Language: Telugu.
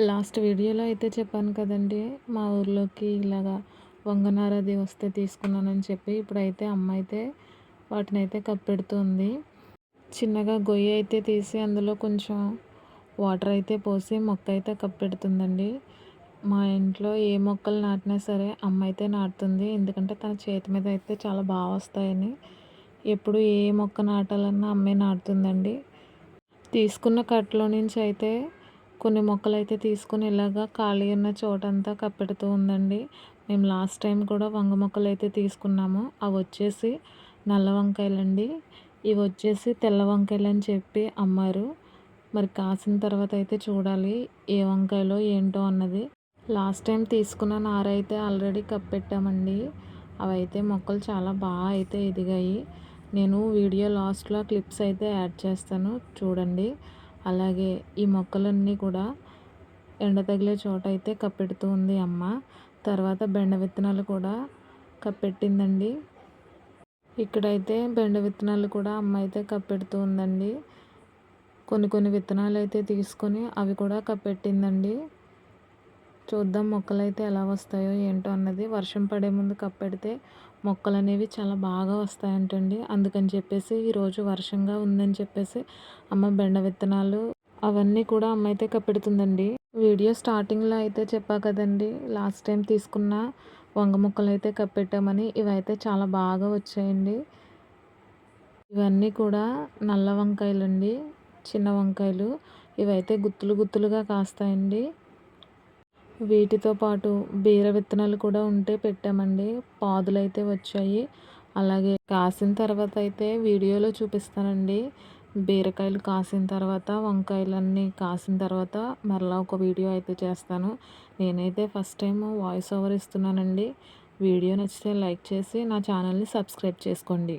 లాస్ట్ వీడియోలో అయితే చెప్పాను కదండి మా ఊర్లోకి ఇలాగా వంగనారది వస్తే తీసుకున్నానని చెప్పి ఇప్పుడైతే అమ్మ అయితే వాటిని అయితే కప్పెడుతుంది. చిన్నగా గొయ్యి అయితే తీసి అందులో కొంచెం వాటర్ అయితే పోసి మొక్క అయితే కప్పెడుతుందండి. మా ఇంట్లో ఏ మొక్కలు నాటినా సరే అమ్మ అయితే నాటుతుంది. ఎందుకంటే తన చేతి మీద అయితే చాలా బాగా వస్తాయని. ఎప్పుడు ఏ మొక్క నాటాలన్నా అమ్మే నాటుతుందండి. తీసుకున్న కట్టలో నుంచి అయితే కొన్ని మొక్కలు అయితే తీసుకుని ఇలాగా ఖాళీ ఉన్న చోటంతా కప్పెడుతూ ఉందండి. మేము లాస్ట్ టైం కూడా వంగ మొక్కలు అయితే తీసుకున్నాము. అవి వచ్చేసి నల్ల వంకాయలండి. ఇవి వచ్చేసి తెల్ల వంకాయలు అని చెప్పి అమ్మారు. మరి కాసిన తర్వాత అయితే చూడాలి ఏ వంకాయలో ఏంటో అన్నది. లాస్ట్ టైం తీసుకున్న నార అయితే ఆల్రెడీ కప్పెట్టామండి. అవి అయితే మొక్కలు చాలా బాగా అయితే ఎదిగాయి. నేను వీడియో లాస్ట్లో క్లిప్స్ అయితే యాడ్ చేస్తాను. చూడండి. అలాగే ఈ మొక్కలన్నీ కూడా ఎండ తగిలే చోట అయితే కప్పెడుతూ ఉంది అమ్మ. తర్వాత బెండ విత్తనాలు కూడా కప్పెట్టిందండి. ఇక్కడైతే బెండ విత్తనాలు కూడా అమ్మ అయితే కప్పెడుతూ ఉందండి. కొన్ని కొన్ని విత్తనాలు అయితే తీసుకొని అవి కూడా కప్పెట్టిందండి. చూద్దాం మొక్కలు అయితే ఎలా వస్తాయో ఏంటో అన్నది. వర్షం పడే ముందు కప్పెడితే మొక్కలు అనేవి చాలా బాగా వస్తాయంటండి. అందుకని చెప్పేసి ఈరోజు వర్షంగా ఉందని చెప్పేసి అమ్మ బెండ విత్తనాలు అవన్నీ కూడా అమ్మ అయితే కప్పెడుతుందండి వీడియో స్టార్టింగ్లో అయితే చెప్పా కదండి లాస్ట్ టైం తీసుకున్న వంగ ముక్కలు అయితే కప్పెట్టామని ఇవైతే చాలా బాగా వచ్చాయండి. ఇవన్నీ కూడా నల్ల వంకాయలండి చిన్న వంకాయలు. ఇవైతే గుత్తులు గుత్తులుగా కాస్తాయండి. వీటితో పాటు బీర విత్తనాలు కూడా ఉంటే పెట్టామండి. పాదులు అయితే వచ్చాయి. అలాగే కాసిన తర్వాత అయితే వీడియోలో చూపిస్తానండి. బీరకాయలు కాసిన తర్వాత వంకాయలన్నీ కాసిన తర్వాత మరలా ఒక వీడియో అయితే చేస్తాను. నేనైతే ఫస్ట్ టైం వాయిస్ ఓవర్ ఇస్తున్నానండి. వీడియో నచ్చితే లైక్ చేసి నా ఛానల్ని సబ్స్క్రైబ్ చేసుకోండి.